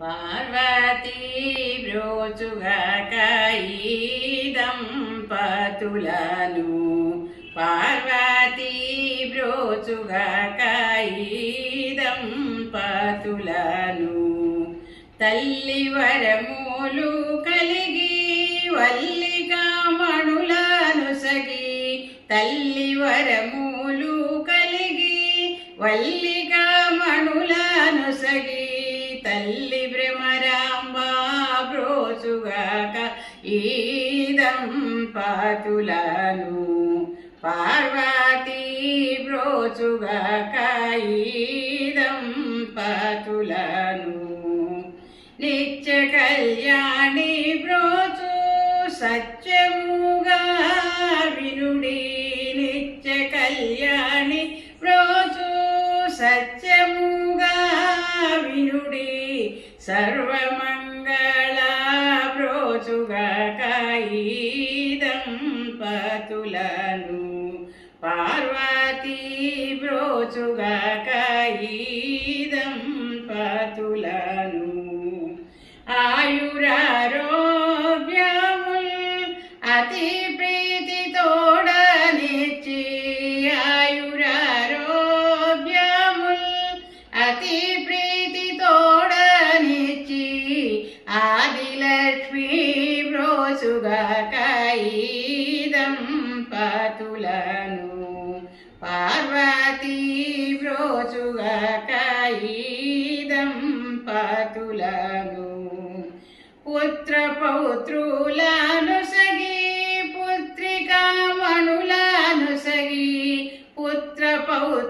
పార్వతీ బ్రోచుగాక ఈ దంపతులను పార్వతీ బ్రోచుగాక ఈ దంపతులను తల్లి వరములు కలిగి వల్లిగా మణులను సగి తల్లి వరములు కలిగి వల్లిగా మణులను సగి తల్లి భ్రమరాంబా బ్రోచుగాక ఈ దంపతులను పార్వతీ బ్రోచుగాక ఈ దంపతులను నిత్య కళ్యాణి బ్రోచు సత్యముగా వినుడి. నిత్య కళ్యాణి బ్రోచు సత్యముగా వినుడి. సర్వమంగళ బ్రోచుగా ఈ పతులను. పార్వతీ బ్రోచుగా ఈ పతులను.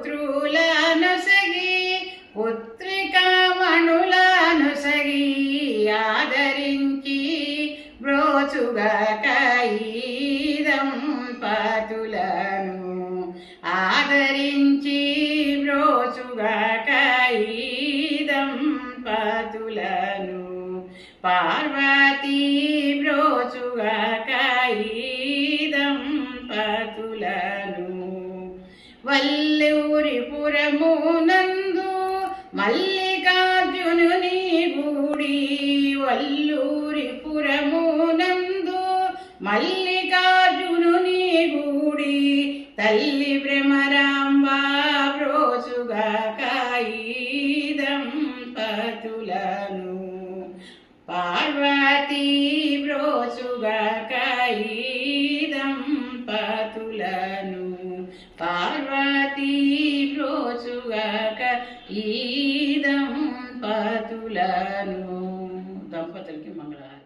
పుత్రులనుసగి సగి ఆదరించి బ్రోచుగాక ఈ దంపతులను ఆదరించి బ్రోచుగాక ఈ దంపతులను పార్వతీ బ్రోచుగాక ఈ దంపతులను పురమునందు మల్లికార్జునుని గుడి వల్లూరి పురమునందు మల్లికార్జునుని గుడి తల్లి భ్రమరాంబ బ్రోచుగాక ఈ దంపతులను పార్వతీ బ్రోసుగా కాయిదం పతులను. పార్వతీ मंगलम दम मंगला